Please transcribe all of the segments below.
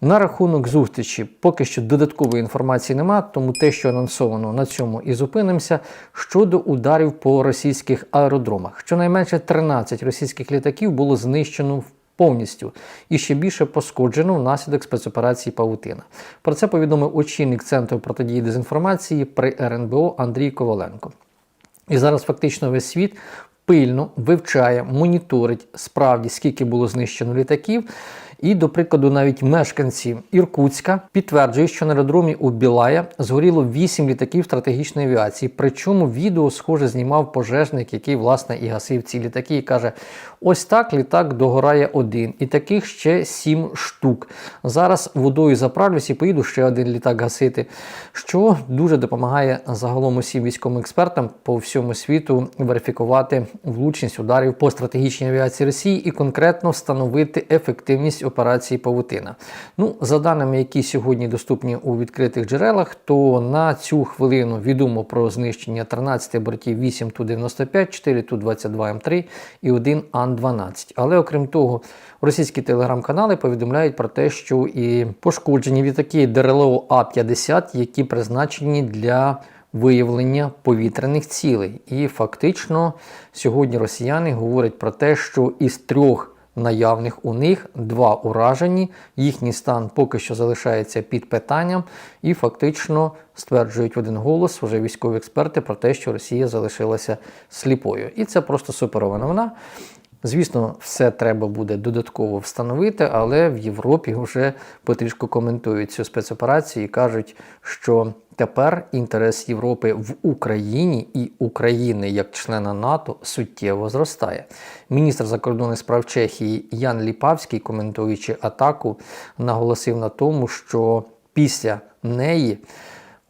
На рахунок зустрічі поки що додаткової інформації нема, тому те, що анонсовано на цьому і зупинимося. Щодо ударів по російських аеродромах, щонайменше 13 російських літаків було знищено повністю і ще більше пошкоджено внаслідок спецоперації Павутина. Про це повідомив очільник центру протидії дезінформації при РНБО Андрій Коваленко. І зараз фактично весь світ пильно вивчає, моніторить справді, скільки було знищено літаків. І, до прикладу, навіть мешканці Іркутська підтверджують, що на аеродромі у Білая згоріло 8 літаків стратегічної авіації. Причому відео, схоже, знімав пожежник, який власне і гасив ці літаки, і каже: ось так літак догорає один, і таких ще 7 штук. Зараз водою заправлюсь і поїду ще один літак гасити, що дуже допомагає загалом усім військовим експертам по всьому світу верифікувати влучність ударів по стратегічній авіації Росії і конкретно встановити ефективність операції Павутина. Ну, за даними, які сьогодні доступні у відкритих джерелах, то на цю хвилину відомо про знищення 13 бортів 8 Ту-95, 4 Ту-22М3 і 1 Ан-12. Але окрім того, російські телеграм-канали повідомляють про те, що і пошкоджені літаки ДРЛО А-50, які призначені для виявлення повітряних цілей. І фактично сьогодні росіяни говорять про те, що із трьох наявних у них два уражені, їхній стан поки що залишається під питанням, і фактично стверджують в один голос вже військові експерти про те, що Росія залишилася сліпою. І це просто суперова новина. Звісно, все треба буде додатково встановити, але в Європі вже потрішку коментують цю спецоперацію і кажуть, що тепер інтерес Європи в Україні і України як члена НАТО суттєво зростає. Міністр закордонних справ Чехії Ян Ліпавський, коментуючи атаку, наголосив на тому, що після неї.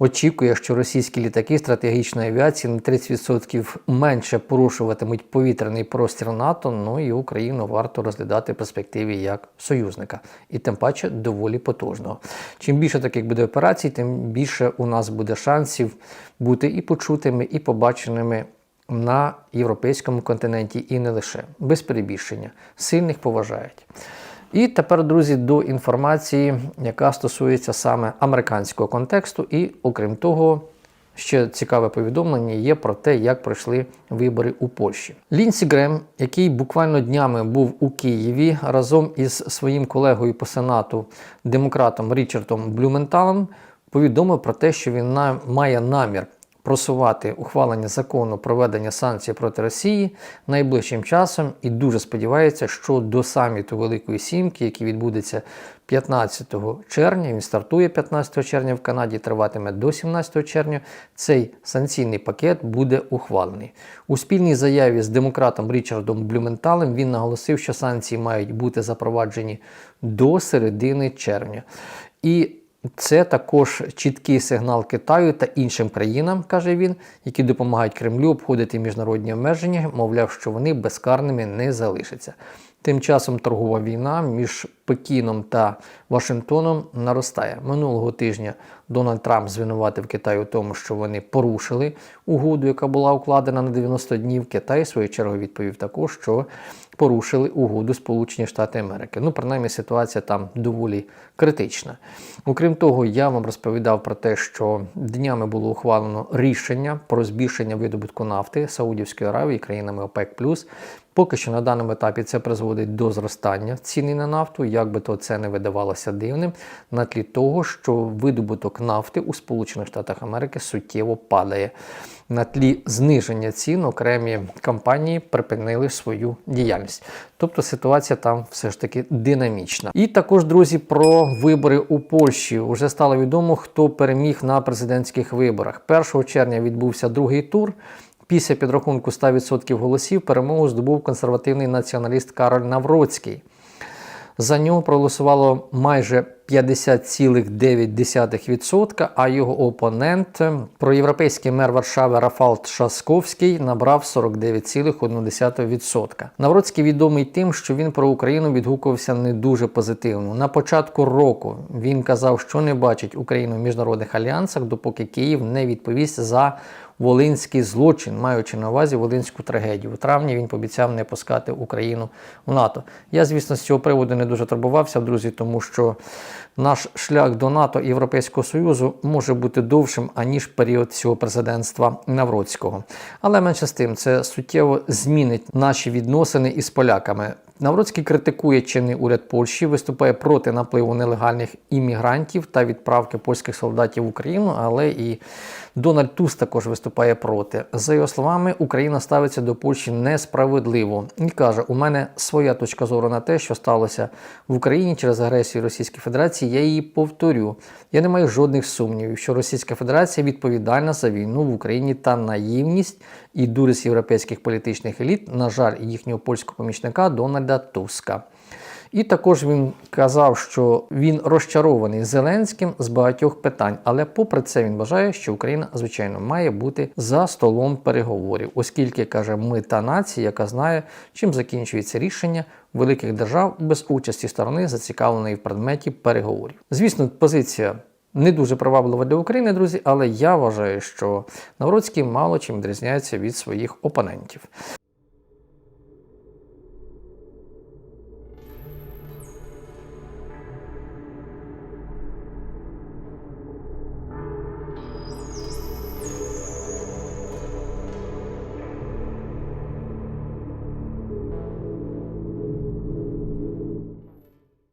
Очікує, що російські літаки стратегічної авіації на 30% менше порушуватимуть повітряний простір НАТО. Ну і Україну варто розглядати в перспективі як союзника, і тим паче доволі потужного. Чим більше таких буде операцій, тим більше у нас буде шансів бути і почутими, і побаченими на європейському континенті, і не лише без перебільшення. Сильних поважають. І тепер, друзі, до інформації, яка стосується саме американського контексту, і окрім того, ще цікаве повідомлення є про те, як пройшли вибори у Польщі. Лінсі Грем, який буквально днями був у Києві разом із своїм колегою по сенату, демократом Річардом Блюменталом, повідомив про те, що він має намір просувати ухвалення закону про введення санкцій проти Росії найближчим часом і дуже сподівається, що до саміту Великої Сімки, який відбудеться 15 червня, він стартує 15 червня в Канаді, триватиме до 17 червня. Цей санкційний пакет буде ухвалений. У спільній заяві з демократом Річардом Блюменталем він наголосив, що санкції мають бути запроваджені до середини червня. І це також чіткий сигнал Китаю та іншим країнам, каже він, які допомагають Кремлю обходити міжнародні обмеження, мовляв, що вони безкарними не залишаться. Тим часом торгова війна між Пекіном та Вашингтоном наростає. Минулого тижня Дональд Трамп звинуватив Китай у тому, що вони порушили угоду, яка була укладена на 90 днів. Китай, в свою чергу, відповів також, що порушили угоду Сполучені Штати Америки. Ну, принаймні, ситуація там доволі критична. Окрім того, я вам розповідав про те, що днями було ухвалено рішення про збільшення видобутку нафти Саудівської Аравії країнами ОПЕК. Поки що на даному етапі це призводить до зростання ціни на нафту, як би то це не видавалося дивним, на тлі того, що видобуток нафти у Сполучених Штатах Америки суттєво падає. На тлі зниження цін окремі компанії припинили свою діяльність. Тобто ситуація там все ж таки динамічна. І також, друзі, про вибори у Польщі вже стало відомо, хто переміг на президентських виборах. 1 червня відбувся другий тур. Після підрахунку 100% голосів перемогу здобув консервативний націоналіст Кароль Навроцький. За нього проголосувало майже 50,9%, а його опонент, проєвропейський мер Варшави Рафал Шасковський, набрав 49,1%. Навроцький відомий тим, що він про Україну відгукувався не дуже позитивно. На початку року він казав, що не бачить Україну в міжнародних альянсах, допоки Київ не відповість за волинський злочин, маючи на увазі волинську трагедію. У травні він пообіцяв не пускати Україну в НАТО. Я, звісно, з цього приводу не дуже турбувався, друзі, тому що наш шлях до НАТО і Європейського Союзу може бути довшим аніж період цього президентства Навроцького. Але менше з тим, це суттєво змінить наші відносини із поляками. Навроцький критикує чинний уряд Польщі, виступає проти напливу нелегальних іммігрантів та відправки польських солдатів в Україну, але і Дональд Туск також виступає проти. За його словами, Україна ставиться до Польщі несправедливо і каже: у мене своя точка зору на те, що сталося в Україні через агресію Російської Федерації. Я її повторю. Я не маю жодних сумнівів, що Російська Федерація відповідальна за війну в Україні та наївність і дурість європейських політичних еліт, на жаль, їхнього польського помічника Дональда Туска. І також він казав, що він розчарований Зеленським з багатьох питань, але попри це він вважає, що Україна, звичайно, має бути за столом переговорів, оскільки каже, ми та нація, яка знає, чим закінчується рішення великих держав без участі сторони, зацікавленої в предметі переговорів. Звісно, позиція. Не дуже приваблива для України, друзі, але я вважаю, що Навроцький мало чим відрізняється від своїх опонентів.